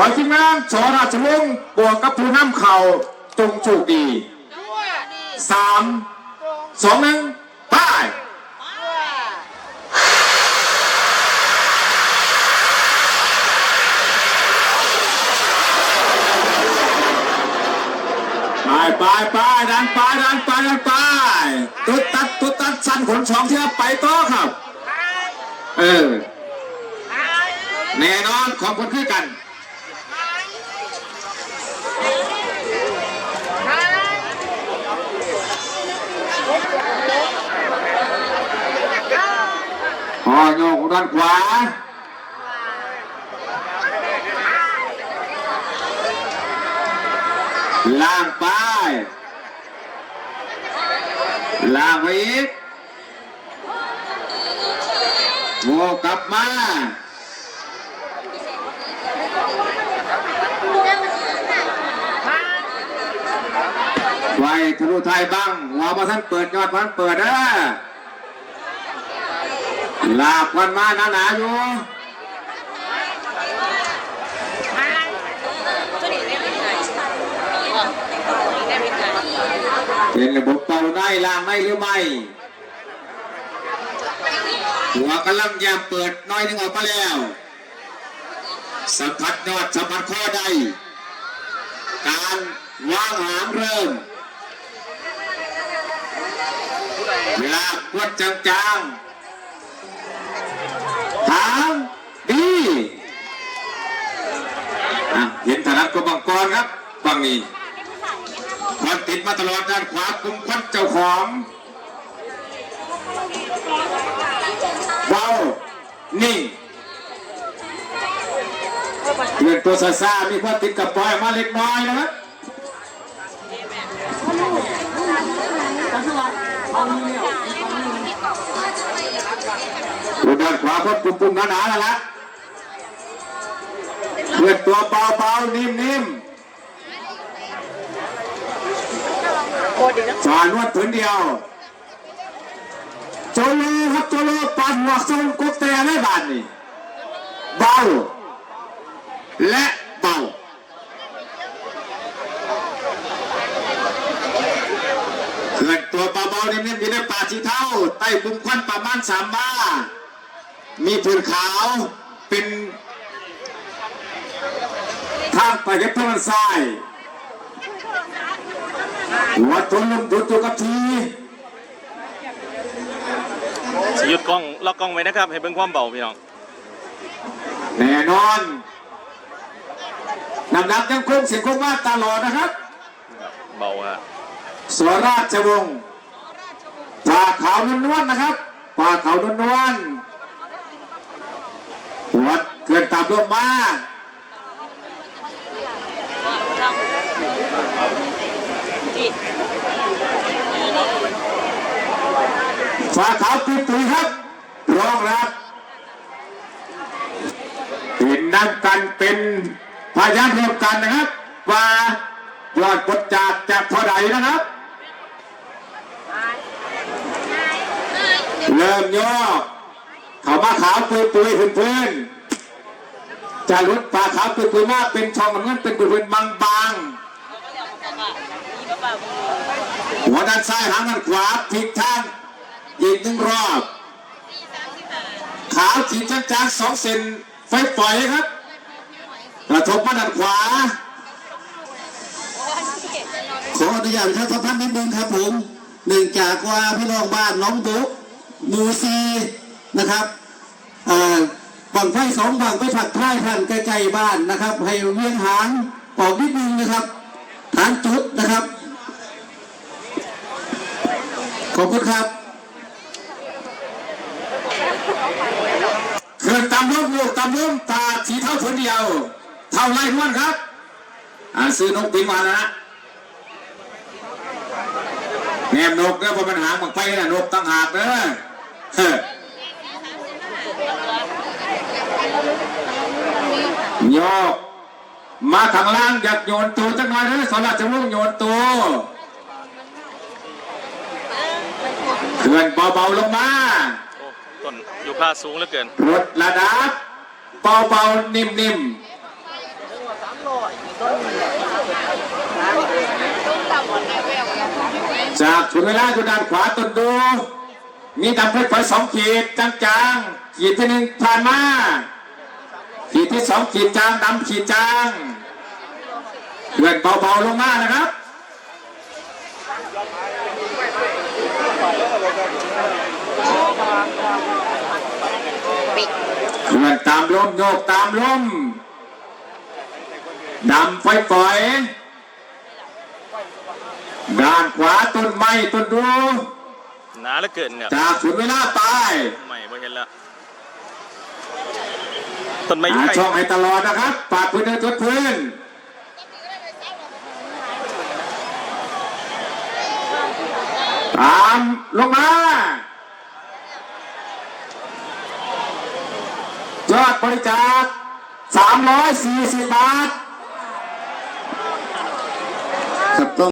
ขอให้ทีมงานสอราชวงศ์บวกกับผู้นำเข่าจงโชคดีสามสองหนึ่งไปไปไปไปดันไปดันไปดันไปตุ๊ดตัดตุ๊ดตัดสั้นขนสองเที่ยวไปต่อครับ เออ แน่นอนของคนคือกัน พอโยก ด้านขวา ล่างไป ล่างไปอีกโวกลับมาไว้ทะลุไทยบ้างหัวมาท่านเปิดยอดพันเปิดนะ ลากวันมาหนาหนาๆอยู่เป็นระบบเป่าได้ล่างได้หรือไม่หัวกำลังยามเปิดน้อยนึงออกมาแล้วสัมผัสยอดสัมผัสข้อใดการวางหางเริ่ม เวลากวดจางๆหางดีอะเห็นถนัด ก็บังกรครับบังนี้ควันติดมาตลอดด้านขวากลุ่มควันเจ้าของเบานิ่งเพื่อนตัวซาซามีควันติดกับปล่อยมาเล็กน้อยนะครับดูด้านขวาควบคุมปุ่มหนาๆแล้วละเพื่อนตัวเบาๆนิ่มๆ สานวดผืนเดียวโจโลครับโจโลปัดหัวทรงกุ๊กแต่ไม่บานนี่เบา และเบาเขื่อนตัวเบาๆนิ่มๆอยู่ในป่าสีเท่าใต้บุ้มควันประมาณสามบ้า มีผืนขาวเป็นทางไปกับทางซ้าย หัวทนลมดุดตัวกับทีสหยุดกล้องล็อกกล้องไว้นะครับ ให้เบิ่งความเบาพี่น้อง แน่นอนนำนับยังคงเสียงคงว่าตลอดนะครับ เบาฮะสวราชวงศ์ป่าขาวนวลๆนะครับป่าขาวนวลๆหัวเกินตามลงมา ฝาขาวปุยปุยครับรองรับเห็นนั่งกันเป็นพยานร่วมกันนะครับ ว่ายอดกดจากจากเท่าไหร่นะครับ เริ่มย่อเขามาขาวปุยปุยพื้นพื้นๆจะลดฝาขาวปุยปุยมากเป็นช่องน้ำเงินเป็นปุยปุยบางบาง หัวด้านซ้ายหางด้านขวาพลิกทางอีกหนึ่งรอบขาวขีดจางๆสองเซนไฟปล่อยครับกระทบมาด้านขวาขออนุญาตประชาสัมพันธ์นิดนึงครับผมหนึ่งจากว่าพี่น้องบ้านน้องบุ๊กหมูซีนะครับอ่าบังไฟสองบังไปผัดพายท่านใกล้ๆบ้านนะครับ ให้เวียงหางออกนิดนึงนะครับฐานจุดนะครับ ขอบคุณครับเขื่อนตำล้มลูกตำล้มตาสีเท่าคนเดียว เท่าไรม้วนครับ อ่านซื้อนกปิงมาแล้วนะแนมนกเนี่ยพอปัญหาบังไฟนะนกตั้งหากเนอะเฮ้โยกมาข้างล่างอยากโยนตัวจังหน่อยเลยสอนราชวงศ์โยนตัว เขื่อนเบาๆลงมาโอ้ต้นอยู่ค่าสูงเหลือเกินลดระดับเบาๆนิ่มๆจากชุดเวลาอยู่ด้านขวาต้นดูมีดำไฟไฟสองขีดจางๆขีดที่หนึ่งผ่านมาขีดที่สองขีดจางดำขีดจางเลื่อนเบาๆลงมานะครับ เคลื่อนตามลมโยกตามลมดำไฟปล่อยด้านขวาต้นไม้ต้นดูหนาเหลือเกินครับจากสุดเวลาไปไม่บ่เห็นแล้วต้นไม้อยู่หาใกล้ช่องให้ตลอดนะครับปากพื้นเดินทดพื้น สามลงมายอดบริจาค340 บาทครับต้อง